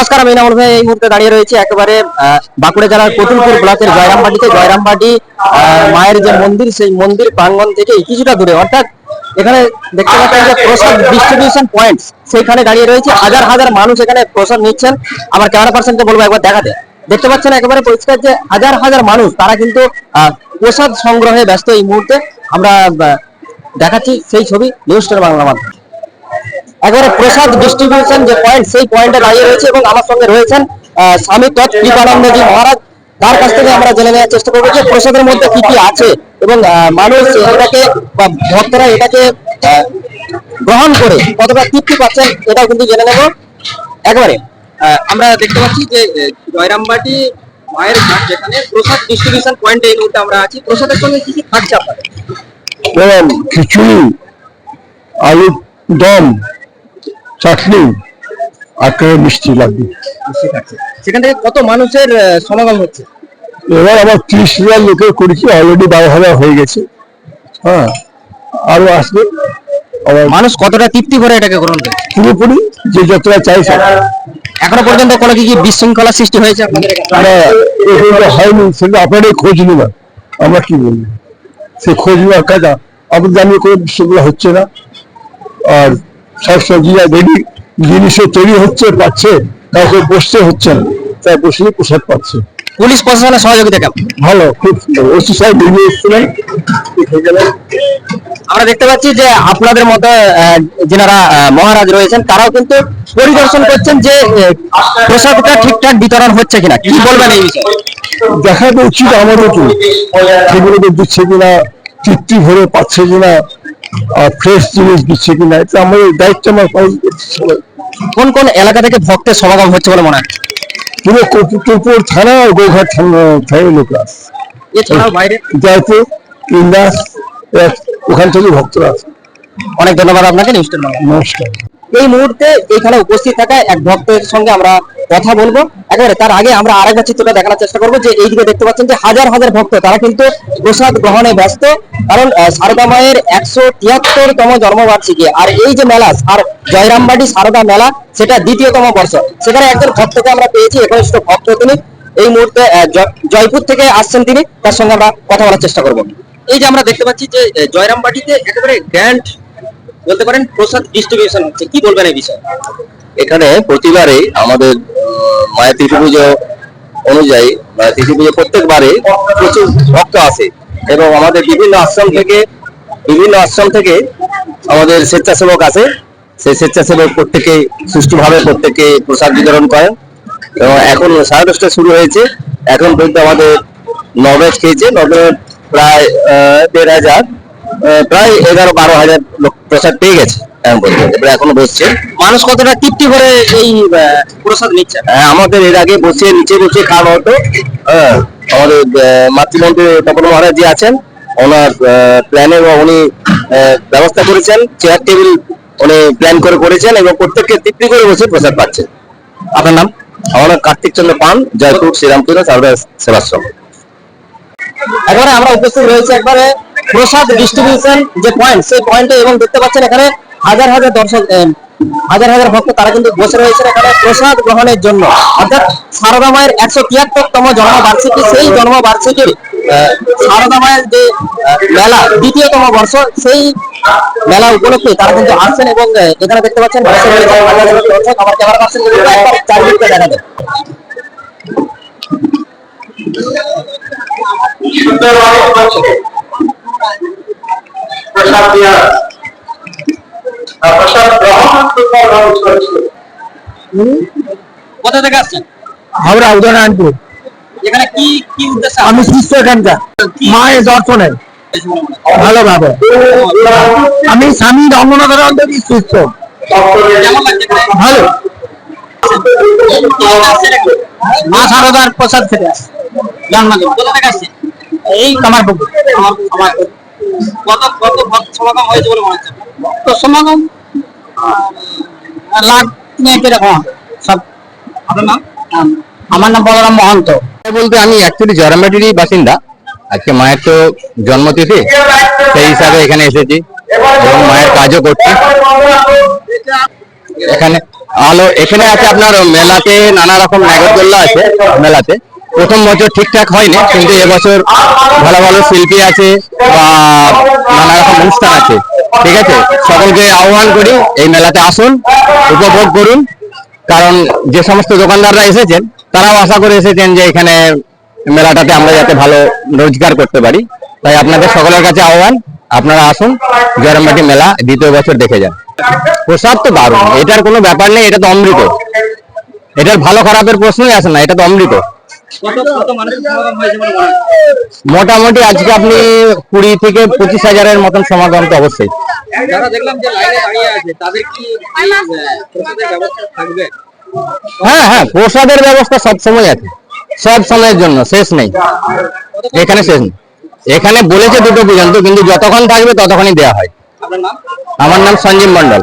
নমস্কার, আমি নামুল ভাই এই মুহূর্তে দাঁড়িয়ে রয়েছে একেবারে বাঁকুড়া জেলার কতুলপুর ব্লকের জয়রামবাটিতে। জয়রামবাটি মায়ের যে মন্দির, সেই মন্দির প্রাঙ্গণ থেকে কিছুটা দূরে। অর্থাৎ এখানে দেখতে পাচ্ছেন যে প্রসাদ ডিস্ট্রিবিউশন পয়েন্ট সেইখানে দাঁড়িয়ে রয়েছে। হাজার হাজার মানুষ এখানে প্রসাদ নিচ্ছেন। আমার ক্যামেরা পার্সনকে বলব একবার দেখাতে। দেখতে পাচ্ছেন একেবারে পরিষ্কার যে হাজার হাজার মানুষ, তারা কিন্তু প্রসাদ সংগ্রহে ব্যস্ত এই মুহূর্তে। আমরা দেখাচ্ছি সেই ছবি নিউজ বাংলা মাধ্যমে। একেবারে প্রসাদ ডিস্ট্রিবিউশন যে পয়েন্ট সেই পয়েন্টে দাঁড়িয়ে রয়েছে এবং আমার সঙ্গে রয়েছেন স্বামী তৎ কৃপানন্দজি মহারাজ। তার কাছ থেকে আমরা জেনে নেওয়ার চেষ্টা করব যে প্রসাদের মধ্যে কি কি আছে এবং মানুষ এটাকে বা ভক্তরা এটাকে গ্রহণ করে কতটা তৃপ্তি পাচ্ছেন এটাও কিন্তু জেনে নেব। একেবারে আমরা দেখতে পাচ্ছি যে জয়রামবাটি মায়ের ঘাট যেখানে প্রসাদ ডিস্ট্রিবিউশন পয়েন্টে এই মুহূর্তে আমরা আছি। প্রসাদের সঙ্গে কি কি থাকছে আপনাদের খিচুড়ি আলু দম চাটনি আর করে মিষ্টি লাগবে সেখান থেকে কত মানুষের সমাগম হচ্ছে? এবার আবার ত্রিশ হাজার লোকের করেছি অলরেডি বারো হাজার হয়ে গেছে। হ্যাঁ আরও আসবে। মানুষ কতটা তৃপ্তি করে এটাকে গ্রহণ করে? পুরোপুরি যে যতটা চাইছে এখনও পর্যন্ত কোনো কি কি বিশৃঙ্খলা সৃষ্টি হয়েছে হয়নি সেটা আপনারাই খোঁজ নিবেন আমরা কি বলব? সে খোঁজ নেওয়ার কাজ আপনার জানিয়ে কোনো বিশ্বগুলো হচ্ছে না। আর সব সবজি রেডি জিনিসও তৈরি হচ্ছে পাচ্ছে কাউকে বসতে হচ্ছে না। তাই বসলে প্রসাদ পাচ্ছে। পুলিশ প্রশাসনের সহযোগিতা কেমন? ভালো খুব ওসি সাহেব বেরিয়ে এসেছিলেন আমরা দেখতে পাচ্ছি যে আপনাদের মতো যেনারা মহারাজ রয়েছেন তারাও কিন্তু পরিদর্শন করছেন যে প্রসাদটা ঠিকঠাক বিতরণ হচ্ছে কিনা। কি বলবেন এই বিষয়ে? দেখা উচিত তো সেগুলোকে দিচ্ছে কিনা তৃপ্তি ভরে পাচ্ছে কিনা ফ্রেশ জিনিস দিচ্ছে কিনা এটা আমাদের দায়িত্ব আমার পালন করছে সবাই। কোন কোন এলাকা থেকে ভক্তের সমাগম হচ্ছে বলে মনে হয়? পুরো থানা আর গোঘাট থানা থানার লোক এছাড়াও বাইরে? জয়পুর ইন্দাস ওখান থেকে ভক্তরা আসে। অনেক ধন্যবাদ আপনাকে নিউজ নমস্কার। এই মুহূর্তে এখানে উপস্থিত থাকা এক ভক্তের সঙ্গে আমরা কথা বলব। একেবারে তার আগে আমরা আরেকবার চিত্রটা দেখানোর চেষ্টা করব যে এইদিকে দেখতে পাচ্ছেন যে হাজার হাজার ভক্ত, তারা কিন্তু প্রসাদ গ্রহণে ব্যস্ত। কারণ সারদা মায়ের একশো তিয়াত্তরতম জন্মবার্ষিকী। আর এই যে মেলা আর জয়রামবাটি সারদা মেলা, সেটা দ্বিতীয়তম বর্ষ। সেখানে একজন ভক্তকে আমরা পেয়েছি, একনিষ্ঠ ভক্ত তিনি। এই মুহূর্তে জয়পুর থেকে আসছেন তিনি। তার সঙ্গে আমরা কথা বলার চেষ্টা করব। এই যে আমরা দেখতে পাচ্ছি যে জয়রামবাটিতে একেবারে গ্র্যান্ড বলতে পারেন প্রসাদ ডিস্ট্রিবিউশন হচ্ছে। কি বলবেন এই বিষয়ে? এখানে প্রতিবারে আমাদের মায়ের তিথি পুজো অনুযায়ী, মায়ের তিথি পুজো প্রত্যেকবারে প্রচুর ভক্ত আসে এবং আমাদের বিভিন্ন আশ্রম থেকে, বিভিন্ন আশ্রম থেকে আমাদের স্বেচ্ছাসেবক আছে সেই স্বেচ্ছাসেবক প্রত্যেকে সুষ্ঠুভাবে প্রত্যেকে প্রসাদ বিতরণ করেন এবং এখন সাড়ে দশটা শুরু হয়েছে। এখন পর্যন্ত আমাদের নবেজ খেয়েছে। নবে প্রায় দেড় হাজার। প্রায় এগারো বারো হাজার লোক প্রসাদ পেয়ে গেছে এবার এখনও বসছে। মানুষ কতটা তৃপ্তি করে এই প্রসাদ নিচ্ছে? হ্যাঁ, আমাদের এর আগে বসে নিচে বসে খাওয়া হতো। হ্যাঁ, আমাদের মাতৃমন্ত্রী তপন মহারাজ জি আছেন। ওনার প্ল্যানে উনি ব্যবস্থা করেছেন। চেয়ার টেবিল উনি প্ল্যান করে করেছেন এবং প্রত্যেককে তৃপ্তি করে বসে প্রসাদ পাচ্ছেন। আপনার নাম? আমার নাম কার্তিক চন্দ্র পান জয়পুর শ্রীরামপুর সারদা সেবাশ্রম। একেবারে আমরা উপস্থিত রয়েছে একবারে প্রসাদ ডিস্ট্রিবিউশন যে পয়েন্ট সেই পয়েন্টে এবং দেখতে পাচ্ছেন এখানে হাজার হাজার দর্শক হাজার হাজার ভক্ত, তারা কিন্তু বসে রয়েছেন এখানে প্রসাদ গ্রহণের জন্য। অর্থাৎ সারদা মায়ের একশো তিয়াত্তরতম জন্মবার্ষিকী, সেই জন্মবার্ষিকীর সারদা মায়ের যে মেলা, দ্বিতীয়তম বর্ষ, সেই মেলা উপলক্ষে তারা কিন্তু আসছেন এবং এখানে দেখতে পাচ্ছেন বসে রয়েছে হাজার হাজার দর্শক। আমার ক্যামেরা দেখা যায় প্রসাদ দেওয়া প্রসাদ গ্রহণ চলছে। কোথা থেকে আসছেন? হাওড়া উদয়নারায়ণপুর এখানে কি কি উদ্দেশ্যে আমি শিষ্য এখানকার। মায়ের দর্শনে ভালোভাবে। আমি স্বামী রঙ্গনাথের শিষ্য কেমন লাগছে এখানে? ভালো। মা সারদার প্রসাদ খেতে আসছে। এই কামারপুকুর কামারপুর। কত কত ভক্ত সমাগম হয়েছে বলে মনে হচ্ছে? সমাগম? লাখ তিনেক এরকম হবে। সব আপনার নাম? আমার নাম বলরাম মহন্ত। বলতে আমি অ্যাকচুয়ালি জয়রামবাটিরই বাসিন্দা। আজকে মায়ের তো জন্মতিথি সেই হিসাবে এখানে এসেছি এবং মায়ের কাজও করছি। এখানে আলো এখানে আছে আপনার মেলাতে নানা রকম নাগরদোল্লা আছে মেলাতে। প্রথম বছর ঠিকঠাক হয়নি, কিন্তু এবছর ভালো ভালো শিল্পী আছে বা নানা রকম অনুষ্ঠান আছে। ঠিক আছে? সকলকে আহ্বান করি, এই মেলাতে আসুন, উপভোগ করুন, কারণ যে সমস্ত দোকানদাররা এসেছেন, তারাও আশা করে এসেছেন যে এখানে মেলাটাতে আমরা যাতে ভালো রোজগার করতে পারি। তাই আপনাদের সকলের কাছে আহ্বান, আপনারা আসুন, জয়রামবাটি মেলা দ্বিতীয় বছর দেখে যান। প্রসাদ তো দারুণ, এটার কোনো ব্যাপার নেই, এটা তো অমৃত। এটার ভালো খারাপের প্রশ্নই আসে না, এটা তো অমৃত। মোটামুটি আজকে আপনি কুড়ি থেকে পঁচিশ হাজারের মতন সমাগম তো অবশ্যই। যারা দেখলাম যে লাইনে দাঁড়িয়ে আছে তাদের কি এই, আহ, প্রসাদের ব্যবস্থা থাকবে? হ্যাঁ হ্যাঁ প্রসাদের ব্যবস্থা সব সময় আছে। সব সময়ের জন্য শেষ নেই। এখানে শেষ নেই। এখানে বলেছে দুটো পর্যন্ত কিন্তু যতক্ষণ থাকবে ততক্ষণই দেওয়া হয়। আমার নাম সঞ্জীব মন্ডল